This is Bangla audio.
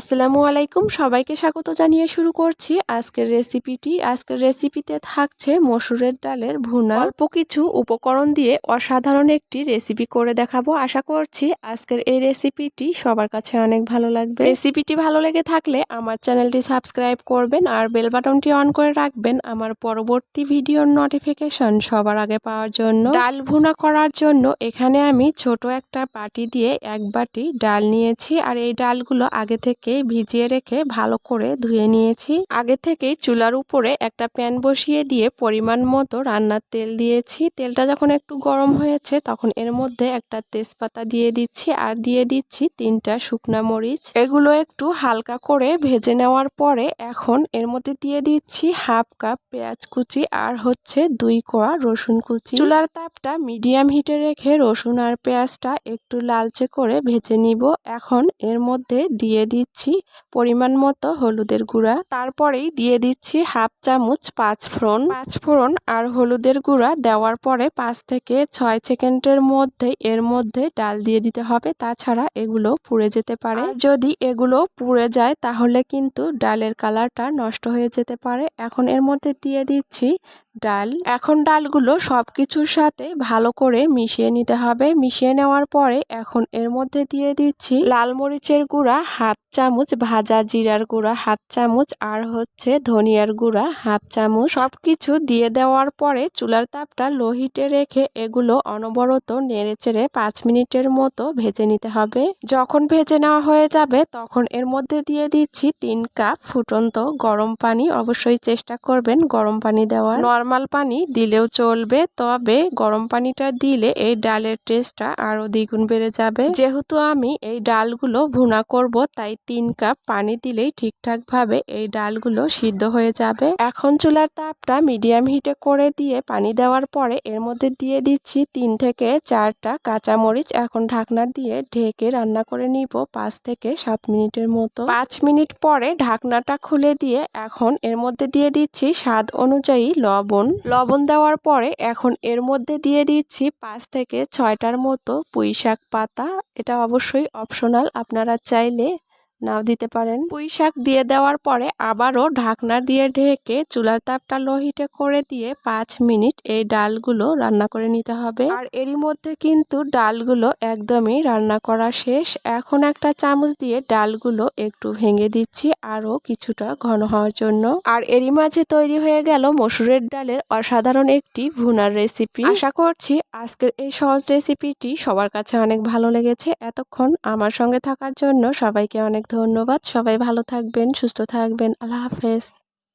আসসালামু আলাইকুম। সবাইকে স্বাগত জানিয়ে শুরু করছি আজকের রেসিপিটি। আজকের রেসিপিতে থাকছে মসুরের ডালের ভুনা। অল্প কিছু উপকরণ দিয়ে অসাধারণ একটি রেসিপি করে দেখাবো। আশা করছি আজকের এই রেসিপিটি সবার কাছে অনেক ভালো লাগবে। রেসিপিটি ভালো লেগে থাকলে আমার চ্যানেলটি সাবস্ক্রাইব করবেন আর বেল বাটনটি অন করে রাখবেন আমার পরবর্তী ভিডিওর নোটিফিকেশন সবার আগে পাওয়ার জন্য। ডাল ভুনা করার জন্য এখানে আমি ছোট একটা বাটি দিয়ে এক বাটি ডাল নিয়েছি। আর এই ডালগুলো আগে থেকে ভিজিয়ে রেখে ভালো করে ধুয়ে নিয়েছি। আগে থেকেই চুলার উপরে একটা প্যান বসিয়ে দিয়ে পরিমাণ মতো রান্নার তেল দিয়েছি। তেলটা যখন একটু গরম হয়েছে তখন এর মধ্যে একটা তেজপাতা দিয়ে দিচ্ছি আর দিয়ে দিচ্ছি তিনটা শুকনা মরিচ। এগুলো একটু হালকা করে ভেজে নেওয়ার পরে এখন এর মধ্যে দিয়ে দিচ্ছি হাফ কাপ পেঁয়াজ কুচি আর হচ্ছে দুই কোয়া রসুন কুচি। চুলার তাপটা মিডিয়াম হিটে রেখে রসুন আর পেঁয়াজটা একটু লালচে করে ভেজে নিব। এখন এর মধ্যে দিয়ে দিচ্ছি পরিমাণ মতো হলুদের গুঁড়া। তারপরেই দিয়ে দিচ্ছি হাফ চামচ পাঁচ ফোড়ন। পাঁচ ফোড়ন আর হলুদের গুঁড়া দেওয়ার পরে পাঁচ থেকে ছয় সেকেন্ডের মধ্যে এর মধ্যে ডাল দিয়ে দিতে হবে। তাছাড়া এগুলো পুড়ে যেতে পারে। যদি এগুলো পুড়ে যায় তাহলে কিন্তু ডালের কালারটা নষ্ট হয়ে যেতে পারে। এখন এর মধ্যে দিয়ে দিচ্ছি ডাল। এখন ডালগুলো সব কিছুর সাথে ভালো করে মিশিয়ে নিতে হবে। মিশিয়ে নেওয়ার পরে এখন এর মধ্যে দিয়ে দিচ্ছি লাল মরিচের গুঁড়া হাফ চামচ, ভাজা জিরার গুঁড়া, হাফ চামচ, আর হচ্ছে ধনিয়ার গুঁড়া, হাফ চামচ। সব কিছু দিয়ে দেওয়ার পরে চুলার তাপটা লো হিটে রেখে এগুলো অনবরত নেড়ে চেড়ে পাঁচ মিনিটের মতো ভেজে নিতে হবে। যখন ভেজে নেওয়া হয়ে যাবে, তখন এর মধ্যে দিয়ে দিচ্ছি তিন কাপ ফুটন্ত গরম পানি। অবশ্যই চেষ্টা করবেন গরম পানি দেওয়ার। নর্মাল পানি দিলেও চলবে, তবে গরম পানিটা দিলে এই ডালের টেস্টটা আরও দ্বিগুণ বেড়ে যাবে। যেহেতু আমি এই ডালগুলো ভুনা করব, তাই তিন কাপ পানি দিলেই ঠিকঠাকভাবে এই ডালগুলো সিদ্ধ হয়ে যাবে। এখন চুলার তাপটা মিডিয়াম হিটে করে দিয়ে পানি দেওয়ার পরে এর মধ্যে দিয়ে দিচ্ছি তিন থেকে চারটা কাঁচামরিচ। এখন ঢাকনা দিয়ে ঢেকে রান্না করে নিব পাঁচ থেকে সাত মিনিটের মতো। পাঁচ মিনিট পরে ঢাকনাটা খুলে দিয়ে এখন এর মধ্যে দিয়ে দিচ্ছি স্বাদ অনুযায়ী লবণ। লবণ দেওয়ার পরে এখন এর মধ্যে দিয়ে দিচ্ছি পাঁচ থেকে ছয়টার মতো পুঁই শাক পাতা। এটা অবশ্যই অপশনাল, আপনারা চাইলে নাও দিতে পারেন। পুঁই শাক দিয়ে দেওয়ার পরে আবারও ঢাকনা দিয়ে ঢেকে চুলার তাপটা লোহিটে করে দিয়ে পাঁচ মিনিট এই ডালগুলো রান্না করে নিতে হবে। আর এরই মধ্যে কিন্তু ডালগুলো একদমই রান্না করা শেষ। এখন একটা চামচ দিয়ে ডালগুলো একটু ভেঙে দিচ্ছি আরও কিছুটা ঘন হওয়ার জন্য। আর এরই মাঝে তৈরি হয়ে গেল মসুরের ডালের অসাধারণ একটি ভুনার রেসিপি আশা করছি আজকের এই সহজ রেসিপিটি সবার কাছে অনেক ভালো লেগেছে। এতক্ষণ আমার সঙ্গে থাকার জন্য সবাইকে অনেক ধন্যবাদ। সবাই ভালো থাকবেন সুস্থ থাকবেন। আল্লাহ হাফেজ।